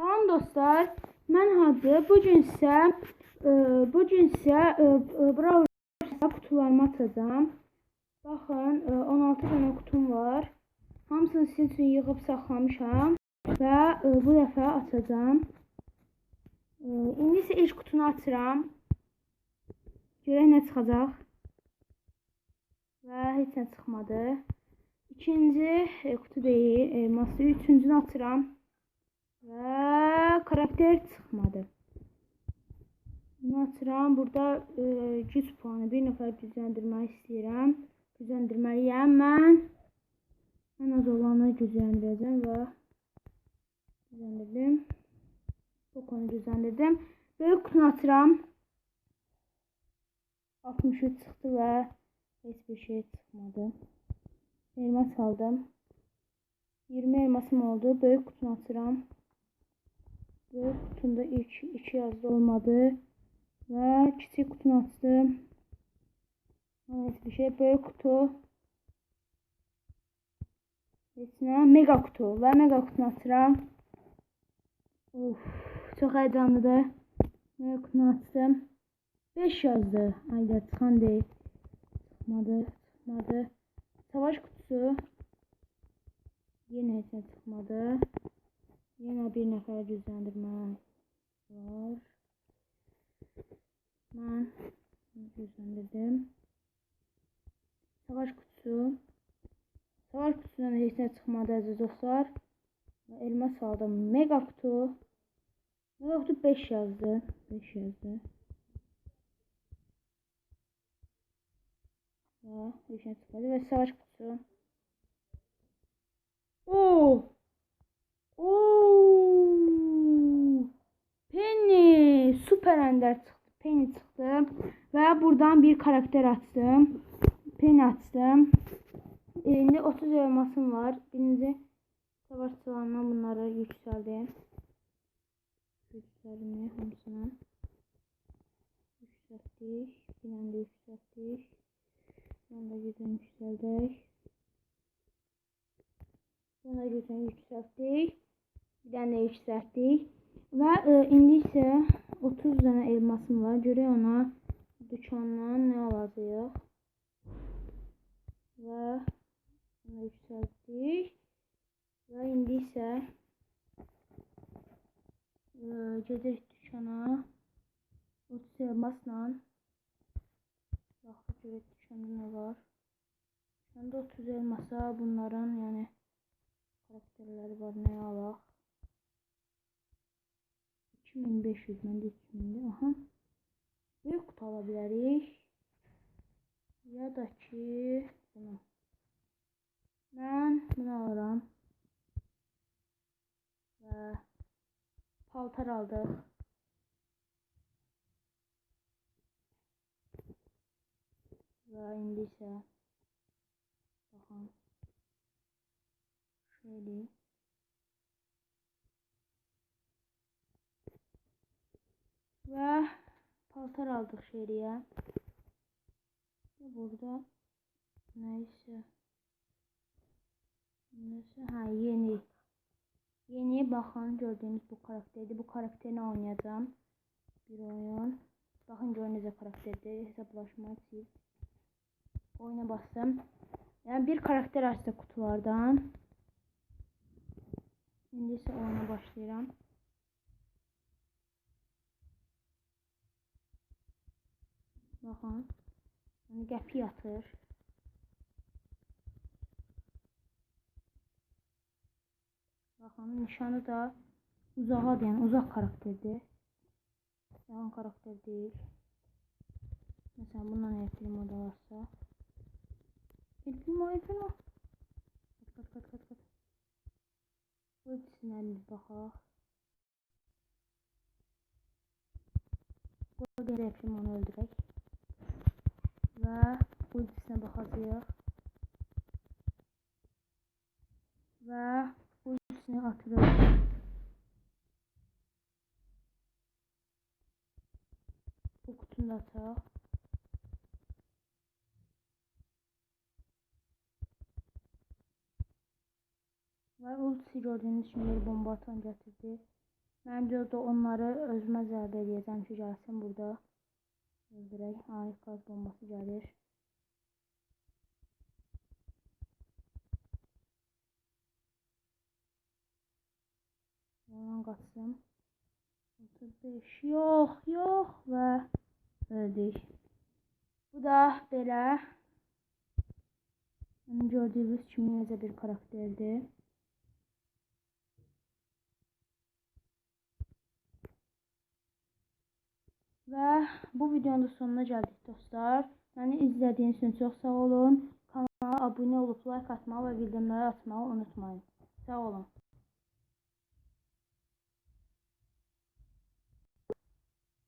Salam dostlar, mən Hacı. Bu gün sizə e, bu gün sizə e, e, Brawl qutularımı açacağam. Baxın, e, 16 dənə qutum var. Hamısını sizin üçün yığıb saxlamışam və bu dəfə açacağam. İndi isə ilk qutunu açıram. Görək nə çıxacaq. Və heç nə çıxmadı. İkinci e, kutu deyil, elması. Üçüncünü açıram. Və karakter çıxmadı. Bunu açıram. Burada e, güc puanı bir nəfər gücləndirmək istəyirəm. Gücləndirməliyəm mən. Ən az olanı gücləndirəcəm və gücləndirdim. Bokonu gücləndirdim. Böyük kutunu açıram. 63 çıxdı və heç bir şey çıxmadı. Elmas aldım. 20 elmasım oldu. Böyük kutunu açıram. Böyük kutunda ilk iki yazdı olmadı. Ve küçük kutunu açtım. Evet bir şey böyük kutu. Içine mega kutu ve mega kutunu açıram. Uf, çok heyecanlıdır. Mega kutunu açtım. 5 yazdı. Ayda çıkan değil. Çıkmadı. Çıkmadı. Savaş kutusu. Yine heç nə Yine bir nəfər gücləndirmə var. Mən gücləndirdim. Savaş kutusu. Savaş kutusundan heç nə çıxmadı əziz dostlar. Elmas aldım. Mega kutu. Mega kutu 5 yazdı. 5 yazdı. Və heç nə çıxmadı. Və savaş kutusu. Penny süper ender çıktı. Penny çıktı ve buradan bir karakter açtım. Penny açtım. Elinde 30 elmasım var. Birinci savaş sıralarından bunları yükseldim. Yükseldim hamısını. Yükselttik. Bir anda yükselttik. Bir anda güzel yükseldik. Sonra gücünü yükseltdik. Bir də yükseltdik. Və e, indi isə 30 dənə elmasım var. Görək ona dükandan nə alacağıq. Və bunu yükseltdik. Və indi isə gedirik dükana. 30 elmasla Baxıb görək dükanda nə var. Dükkanda 30 elmasa bunların yəni karakterleri var ne alaq 2500 məndə 2000 aha. Böyük kutu ala bilərik ya da ki bunu. Mən bunu alıram və paltar aldıq və indi isə baxın Şöyle. Ve paltar aldık şeriye. Ve burada neyse. Neyse ha yeni. Yeni bakın gördüğünüz bu karakterdi. Bu karakterini oynayacağım. Bir oyun. Bakın gördüğünüz karakterdi. Hesaplaşma çift. Oyuna bastım. Yani bir karakter açtı kutulardan. Şimdi ise oyuna başlayacağım. Baxın. Yəni qəpi yatır. Baxın, nişanı da uzağa yəni uzaq karakterdir. Yaxın karakter deyil. Məsələn, bundan elektrik modu varsa. Elektrik modu, elektrik modu. Kat, kat, kat, kat. Ultisinden bir baxaq. Burada bir replim onu öldürək. Və ultisinə baxacağıq. Və ultisini atırıq. Bu kutunu da açaq. Ve ultisi gördüğünüz için bir bomba atan getirdi. Mən də onları özümə zərbə edəcəm ki, gəlsin burada. Öldürək. Ay, qaz bombası gəlir. Yalan qaçsın. 35. Yox, yox və öldük. Bu da belə. Gördüğünüz kimi necə bir karakterdir. Və bu videonun da sonuna gəldik dostlar. Məni izlədiyiniz üçün çox sağ olun. Kanala abunə olub like atmağı və bildirimləri açmağı unutmayın. Sağ olun.